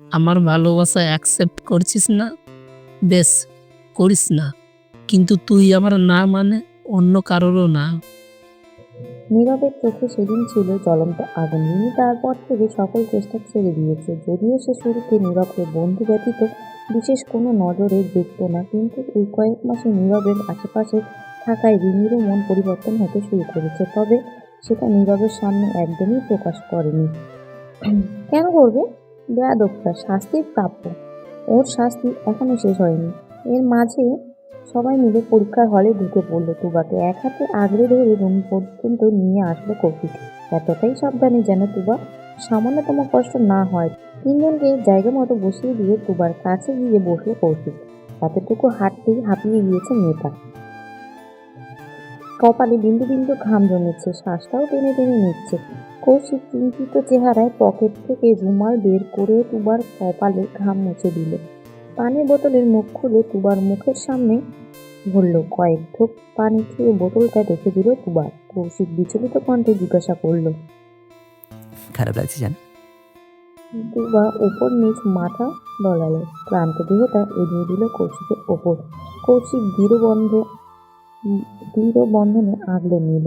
আমার ভালোবাসা অ্যাকসেপ্ট করছিস না, বেশ করিস না। কিন্তু তুই আমার না মানে অন্য কারোরও না। নীরবের চোখে সেদিন ছিল জ্বলন্ত আগুন। মিনি তারপর থেকে সকল চেষ্টা ছেড়ে দিয়েছে। যদিও সে শুরুতে নীরবকে বন্ধু ব্যতীত বিশেষ কোনো নজরে দেখত না, কিন্তু এই কয়েক মাসে নীরবের আশেপাশে থাকায় রিমিরও মন পরিবর্তন হতে শুরু করেছে। তবে সেটা নীরবের সামনে একদমই প্রকাশ করেনি। কেন করবে? বেয়াদবটা, শাস্তির প্রাপ্য। ওর শাস্তি এখনও শেষ হয়নি। এর মাঝে সবাই মিলে পরীক্ষার হলে ঢুকে পড়ল তুবাকে। এক হাতে আগলে ধরে রুম পর্যন্ত নিয়ে আসলো কৌশিক এতটাই সাবধানে যেন তুবা সামান্যতম কষ্ট না হয়, তিনজনকে জায়গা মতো বসিয়ে দিয়ে তুবার কাছে গিয়ে বসল কৌশিক। এতটুকু হাঁটতেই হাঁপিয়ে গিয়েছে মেয়েটা কপালে বিন্দু বিন্দু ঘাম জমেছে শ্বাসটাও টেনে টেনে নিচ্ছে। কৌশিক চিন্তিত চেহারায় পকেট থেকে রুমাল বের করে তুবার কপালে ঘাম মুছে দিল। পানির বোতলের মুখ খুলে তুবার মুখের সামনে ভরল কয়েক ঢোক পানি খেয়ে বোতলটা রেখে দিল তুবার কৌশিক বিচলিত কণ্ঠে জিজ্ঞাসা করল খারাপ লাগছে জান? তুবা ওপর নিচ মাথা ডলালো ক্লান্ত দেহটা এগিয়ে দিল কৌশিকের ওপর। কৌশিক দৃঢ় বন্ধ দৃঢ় বন্ধনে আগলে নিল।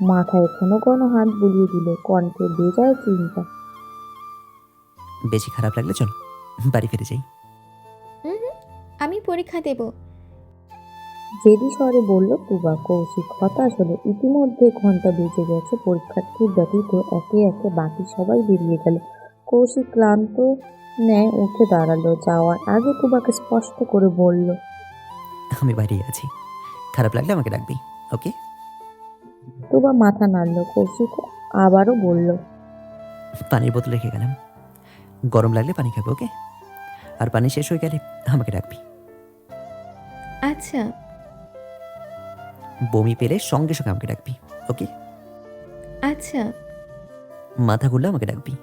মাথায় ঘন ঘন হাত বুলিয়ে দিল কণ্ঠে বেজায় চিন্তা। বেশি খারাপ লাগলে চল বাড়ি ফিরে যাই। আমি পরীক্ষা দেব। জেদি স্বরে বলল তুবা কৌশিক হতাশ হলো ইতিমধ্যে ঘণ্টা বেজে গেছে পরীক্ষার্থীর ব্যতীত একে একে বাকি সবাই বেরিয়ে গেল। কৌশিক ক্লান্ত ন্যায় উঠে দাঁড়াল যাওয়ার আগে তুবাকে স্পষ্ট করে বলল আমি বাইরেই আছি। খারাপ লাগলে আমাকে ডাকবি ওকে তুবা মাথা নাড়ল কৌশিক আবারও বলল পানির বোতল রেখে গেলাম। গরম লাগলে পানি খাবে ওকে আর পানি শেষ হয়ে গেলে আমাকে ডাকবি। আচ্ছা। বমি পেলে সঙ্গে সঙ্গে আমাকে ডাকবি ওকে আচ্ছা। মাথা ঘুরলে আমাকে ডাকবি।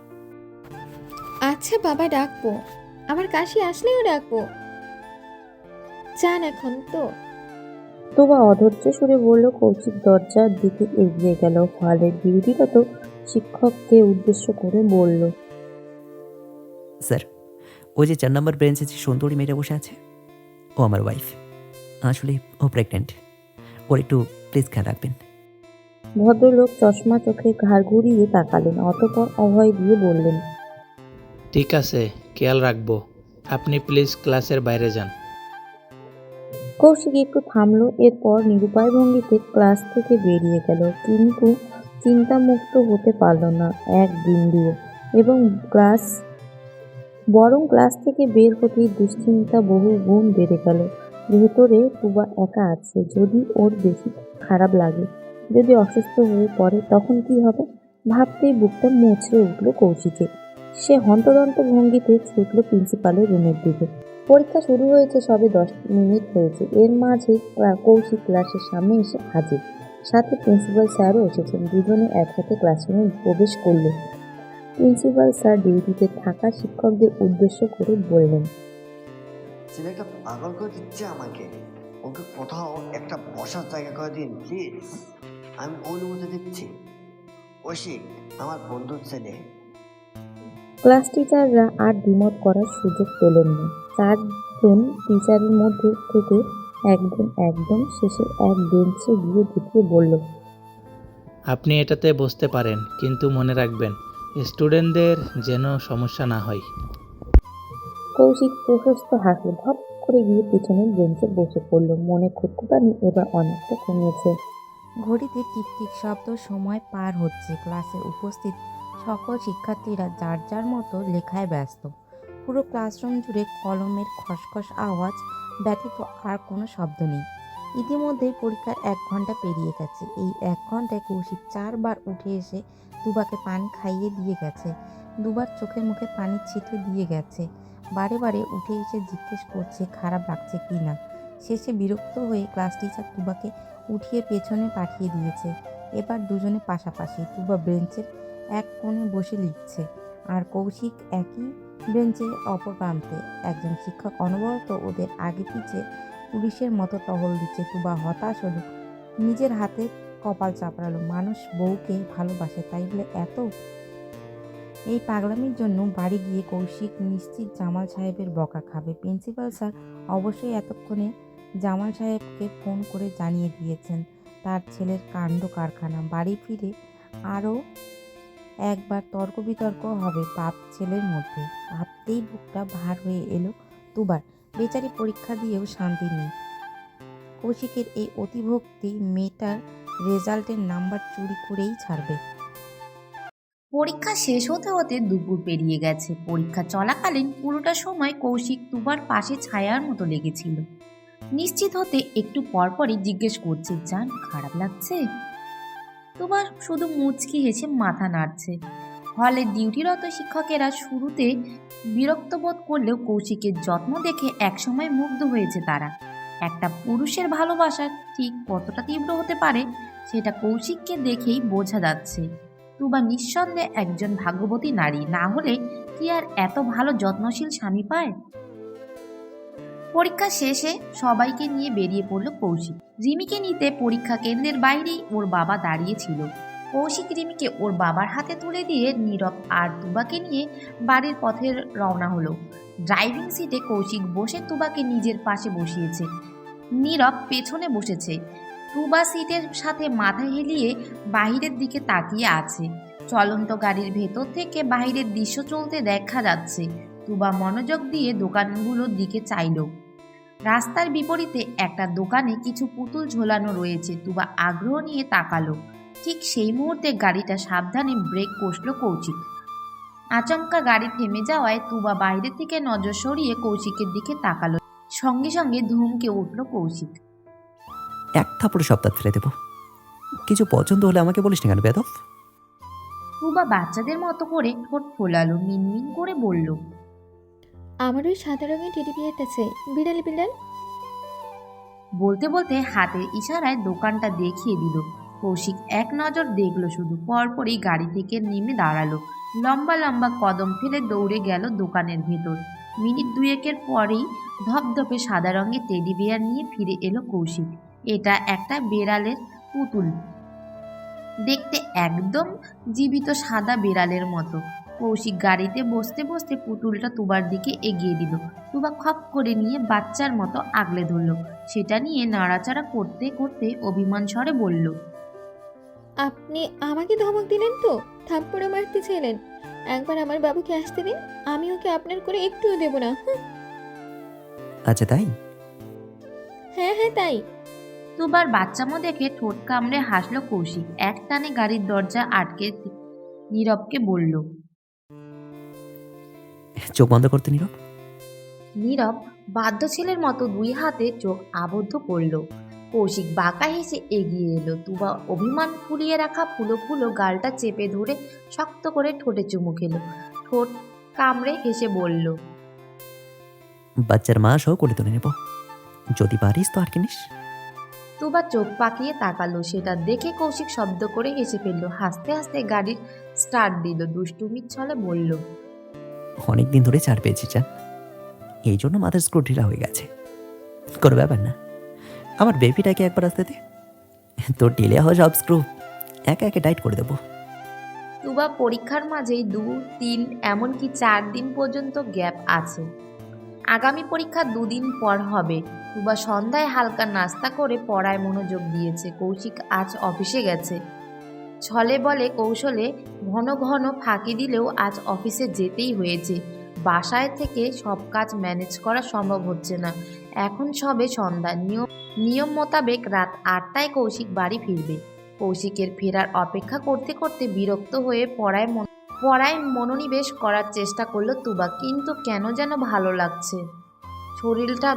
আচ্ছা বাবা ডাকবো। আমার কাশি আসলেও ডাকবো। চান এখন তো। তুবা অধৈর্য সুরে বলল কৌশিক দরজার দিকে এগিয়ে গেল। হলের বিরোধীরত শিক্ষককে উদ্দেশ্য করে বলল। স্যার ওই যে চার নম্বর ব্রেঞ্চে যে সুন্দরী মেয়েটা বসে আছে ও আমার ওয়াইফ আসলে ও প্রেগনেন্ট ওর একটু প্লিজ খেয়াল রাখবেন। ভদ্রলোক চশমা চোখে ঘাড় ঘুরিয়ে তাকালেন অতপর অভয় দিয়ে বললেন ঠিক আছে খেয়াল রাখব। আপনি প্লিজ ক্লাসের বাইরে যান। কৌশিক একটু থামলো, এরপর নিরুপায় ভঙ্গিতে ক্লাস থেকে বেরিয়ে গেল। কিন্তু চিন্তামুক্ত হতে পারল না এক বিন্দুও এবং ক্লাস, বরং ক্লাস থেকে বের হতেই দুশ্চিন্তা বহু গুণ বেড়ে গেল। ভেতরে তুবা একা আছে, যদি ওর বেশি খারাপ লাগে। যদি অসুস্থ হয়ে পড়ে, তখন কি হবে? ভাবতেই বুকটা মুচড়ে উঠল কৌশিকে সে হন্তদন্ত ভঙ্গিতে ছুটল প্রিন্সিপালের রুমের দিকে। পরীক্ষা শুরু হয়েছে সবে দশ মিনিট হয়েছে। এর মাঝে কৌশিক ক্লাসের সামনে এসে হাজির। সাথে প্রিন্সিপাল স্যারও এসেছেন। দুজনে একসাথে ক্লাসরুমে প্রবেশ করল। প্রিন্সিপাল স্যার ডিউটিতে থাকা শিক্ষকদের উদ্দেশ্য করে বললেন ছেলেটা পাগল করে দিচ্ছে আমাকে। ওকে কোথাও একটা বসার জায়গা করে দিন প্লিজ আমি অনুমতি দিচ্ছি। ঐশিক আমার বন্ধুর ছেলে ক্লাস টিচাররা আর দ্বিমত করার সুযোগ পেলেন না। চারজন টিচারের মধ্যে থেকে একজন একদম শেষে এক বেঞ্চে গিয়ে ঢুকিয়ে বলল আপনি এটাতে বসতে পারেন কিন্তু মনে রাখবেন স্টুডেন্টদের যেন সমস্যা না হয়। কৌশিক প্রশস্ত হাসলো ধপ করে গিয়ে পিছনের বেঞ্চে বসে পড়ল। মনে খুঁতখুতানি এবার অনেকটা কমিয়েছে। ঘড়িতে টিকটিক শব্দ সময় পার হচ্ছে। ক্লাসে উপস্থিত সকল শিক্ষার্থীরা যার যার মতো লেখায় ব্যস্ত। পুরো ক্লাসরুম জুড়ে কলমের খসখস আওয়াজ ব্যতীত আর কোনো শব্দ নেই। ইতিমধ্যেই পরীক্ষার এক ঘণ্টা পেরিয়ে গেছে। এই এক ঘন্টায় কৌশিক চারবার উঠে এসে দুবাকে পানি খাইয়ে দিয়ে গেছে। দুবার চোখে মুখে পানি ছিটে দিয়ে গেছে। বারে বারে উঠে এসে জিজ্ঞেস করছে, খারাপ লাগছে কি না? শেষে বিরক্ত হয়ে ক্লাস টিচার তুবাকে উঠিয়ে পেছনে পাঠিয়ে দিয়েছে। এবার দুজনে পাশাপাশি। তুবা বেঞ্চের এক কোণে বসে লিখছে। আর কৌশিক একই বেঞ্চে অপর প্রান্তে। একজন শিক্ষক অনবরত ওদের আগে পিছে পুলিশের মতো টহল দিচ্ছে। তুবা হতাশ হলো। নিজের হাতে কপাল চাপড়ালো। মানুষ বউকে ভালোবাসে, তাই বলে এত? এই পাগলামির জন্য বাড়ি গিয়ে কৌশিক নিশ্চিত জামাল সাহেবের বকা খাবে। প্রিন্সিপাল স্যার অবশ্যই এতক্ষণে জামাল সাহেবকে ফোন করে জানিয়ে দিয়েছেন। তার ছেলের কাণ্ড কারখানা। বাড়ি ফিরে আরও একবার তর্ক বিতর্ক হবে বাপ ছেলের মধ্যে। ভাবতেই বুকটা ভার হয়ে এলো দুবার। বেচারি পরীক্ষা দিয়েও শান্তি নেই। কৌশিকের এই অতিভক্তি মেয়েটার রেজাল্টের নাম্বার চুরি করেই ছাড়বে। পরীক্ষা শেষ হতে হতে দুপুর পেরিয়ে গেছে। পরীক্ষা চলাকালীন পুরোটা সময় কৌশিক তুবার পাশে ছায়ার মতো লেগেছিল। নিশ্চিত হতে একটু পরপরই জিজ্ঞেস করছে, জান, খারাপ লাগছে? তুবার শুধু মুচকি হেসে মাথা নাড়ছে। হলে ডিউটিরত শিক্ষকেরা শুরুতে বিরক্ত বোধ করলেও কৌশিকের যত্ন দেখে একসময় মুগ্ধ হয়েছে তারা। একটা পুরুষের ভালোবাসা ঠিক কতটা তীব্র হতে পারে, সেটা কৌশিককে দেখেই বোঝা যাচ্ছে। তুবা নিঃসন্দেহে একজন ভাগ্যবতী নারী, না হলে কি আর এত ভালো যত্নশীল স্বামী পায়? পরীক্ষা শেষে সবাইকে নিয়ে বেরিয়ে পড়ল কৌশিক। রিমিকে নিতে পরীক্ষা কেন্দ্রের বাইরেই ওর বাবা দাঁড়িয়েছিল কৌশিক রিমিকে ওর বাবার হাতে তুলে দিয়ে নীরব আর তুবাকে নিয়ে বাড়ির পথে রওনা হলো। ড্রাইভিং সিটে কৌশিক বসে তুবাকে নিজের পাশে বসিয়েছে। নীরব পেছনে বসেছে। তুবা সিটের সাথে মাথা হেলিয়ে বাহিরের দিকে তাকিয়ে আছে। চলন্ত গাড়ির ভেতর থেকে বাহিরের দৃশ্য চলতে দেখা যাচ্ছে। তুবা মনোযোগ দিয়ে দোকানগুলোর দিকে চাইল। রাস্তার বিপরীতে একটা দোকানে কিছু পুতুল ঝোলানো রয়েছে। তুবা আগ্রহ নিয়ে তাকালো। ঠিক সেই মুহূর্তে গাড়িটা সাবধানে ব্রেক কষল কৌশিক আচমকা গাড়ি থেমে যাওয়ায় তুবা বাইরে থেকে নজর সরিয়ে কৌশিকের দিকে তাকালো। সঙ্গে সঙ্গে ধুমকে উঠল কৌশিক এক থাপড়ে সপ্তাহ ফেলে দেবো। কিছু পছন্দ হলে আমাকে বলিস না কেন বেদব? তুবা বাচ্চাদের মতো করে ঠোঁট ফোলালো মিনমিন করে বলল আমার ওই সাদা রঙের টেডি বিয়ারটা চাই। বিড়াল বিড়াল। বলতে বলতে হাতের ইশারায় দোকানটা দেখিয়ে দিল। কৌশিক এক নজর দেখল শুধু, পরপরই গাড়ি থেকে নেমে দাঁড়াল। লম্বা লম্বা কদম ফেলে দৌড়ে গেল দোকানের ভেতর। মিনিট দুয়েকের পরেই ধপধপে সাদা রঙের টেডি বিয়ার নিয়ে ফিরে এলো কৌশিক। এটা একটা বেড়ালের পুতুল। দেখতে একদম জীবিত সাদা বেড়ালের মতো। কৌশিক গাড়িতে বসতে বসতে পুতুলটা তুবার দিকে এগিয়ে দিল। তুবা খপ করে নিয়ে বাচ্চার মতো আগলে ধরলো। সেটা নিয়ে নাড়াচাড়া করতে করতে অভিমান স্বরে বলল আপনি আমাকে ধমক দিলেন তো? থাপ্পড়ে মারতে চাইলেন। একবার আমার বাবুকে আসতে দিন আমি ওকে আপনার করে একটুও দেব না আচ্ছা তাই? হ্যাঁ হ্যাঁ তাই। দুবার বাচ্চামো দেখে ঠোঁট কামড়ে হাসলো কৌশিক। এক টানে গাড়ির দরজা আটকে নীরবকে বলল চোখ বন্ধ করতে নীরব। নীরব বাধ্য ছেলের মতো দুই হাতে চোখ আবদ্ধ করল কৌশিক বাঁকা হেসে এগিয়ে এলো। তুবা অভিমান ফুলিয়ে রাখা ফুলো ফুলো গালটা চেপে ধরে শক্ত করে ঠোঁটে চুমু খেলো। ঠোঁট কামড়ে হেসে বলল বাচ্চার মা সহ করে তুলে নেব। যদি পারিস তো আর কিনিস তুবা চোখ পাকিয়ে তাকালো। সেটা দেখে কৌশিক শব্দ করে হেসে ফেলল। হাসতে হাসতে গাড়ির স্টার্ট দিল। দুষ্টুমির ছলে বলল অনেক দিন ধরে ছাড় পেয়েছি চান এই জন্য মাথার স্ক্রু ঢিলা হয়ে গেছে। কোনো ব্যাপার না। আমার বেবিটাকে একবার আসতে দে। তোর ঢিলে হওয়া সব স্ক্রু একে একে টাইট করে দেবো। তুবা, পরীক্ষার মাঝেই দু, তিন, এমনকি চার দিন পর্যন্ত গ্যাপ আছে। আগামী পরীক্ষা দুদিন পর হবে। তুবা সন্ধ্যায় হালকা নাস্তা করে পড়ায় মনোযোগ দিয়েছে। কৌশিক আজ অফিসে গেছে। ছলে বলে কৌশলে ঘন ঘন ফাঁকি দিলেও আজ অফিসে যেতেই হয়েছে। বাসায় থেকে সব কাজ ম্যানেজ করা সম্ভব হচ্ছে না। এখন সবে সন্ধ্যা। নিয়ম নিয়ম মোতাবেক রাত আটটায় কৌশিক বাড়ি ফিরবে। কৌশিকের ফেরার অপেক্ষা করতে করতে বিরক্ত হয়ে পড়ায় মন, পড়ায় মনোনিবেশ করার চেষ্টা করল তুবা, কিন্তু কেন যেন ভালো লাগছে। শরীরটা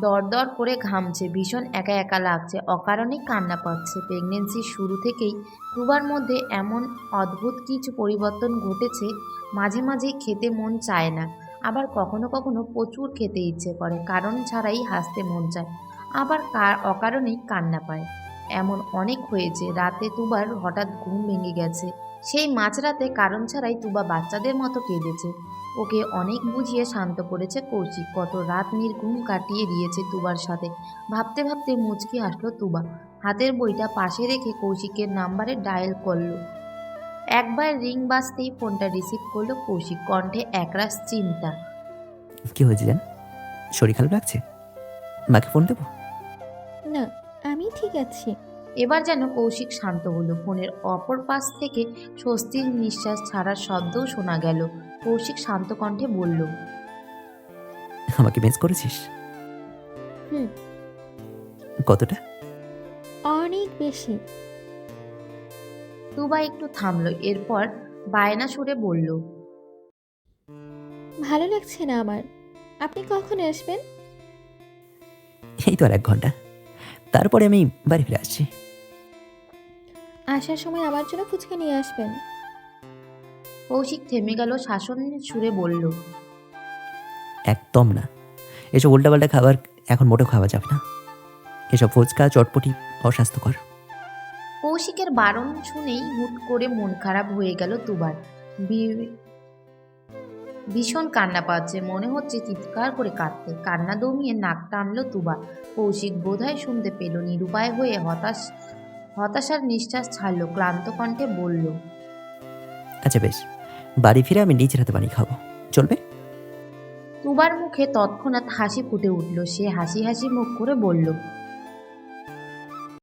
দরদর করে ঘামছে, ভীষণ একা একা লাগছে, অকারণে কান্না পাচ্ছে। প্রেগনেন্সির শুরু থেকেই তুবার মধ্যে এমন অদ্ভুত কিছু পরিবর্তন ঘটেছে, মাঝে মাঝে খেতে মন চায় না, আবার কখনো কখনো প্রচুর খেতে ইচ্ছে করে, কারণ ছাড়াই হাসতে মন চায়, আবার কার অকারণেই কান্না পায়। এমন অনেক হয়েছে, রাতে তুবার হঠাৎ ঘুম ভেঙে গেছে। সেই মাঝরাতে কারণ ছাড়াই তুবা বাচ্চাদের মতো কেঁদেছে। ওকে অনেক বুঝিয়ে শান্ত করেছে কৌশিক কত রাত নির্ঘুম কাটিয়ে দিয়েছে তুবার সাথে। ভাবতে ভাবতে মুচকি আসলো তুবা। হাতের বইটা পাশে রেখে কৌশিকের নাম্বারে ডায়াল করল। একবার রিং বাজতেই ফোনটা রিসিভ করল কৌশিক কণ্ঠে একরাশ চিন্তা। কি হয়েছে জান শরীর খারাপ লাগছে? মাকে ফোন দেবো? না আমি ঠিক আছি। এবার যেন কৌশিক শান্ত হলো। ফোনের অপর পাশ থেকে স্বস্তির নিঃশ্বাস ছাড়ার শব্দও শোনা গেল। কৌশিক শান্ত কণ্ঠে বলল আমাকে মিস করেছিস? হুম। কতটা? অনেক বেশি। তুবা একটু থামলো এরপর বায়না সুরে বলল ভালো লাগছে না আমার। আপনি কখন আসবেন? এই তো আর এক ঘণ্টা। তারপরে আমি বাড়ি ফিরে আসছি। আসার সময় আমার জন্য ফুচকা নিয়ে আসবেন। কৌশিক থেমে গেল শাসন সুরে বলল একদম না। এসব উল্টাপাল্টা খাবার এখন মোটেও খাওয়া যাবে না। এসব ফুচকা চটপটি অস্বাস্থ্যকর। কৌশিকের বারণ শুনেই হুট করে মন খারাপ হয়ে গেল তুবার বি- ভীষণ কান্না পাচ্ছে মনে হচ্ছে চিৎকার করে কাঁদতে কান্না দমিয়ে নাক টানলো তুবা কৌশিক বোধহয় শুনতে পেল নিরুপায় হয়ে হতাশ হতাশার নিঃশ্বাস ছাড়লো ক্লান্ত কণ্ঠে বলল আচ্ছা বেশ বাড়ি ফিরে আমি নিজের হাতে বানিয়ে খাব। চলবে? তুবার মুখে তৎক্ষণাৎ হাসি ফুটে উঠল। সে হাসি হাসি মুখ করে বলল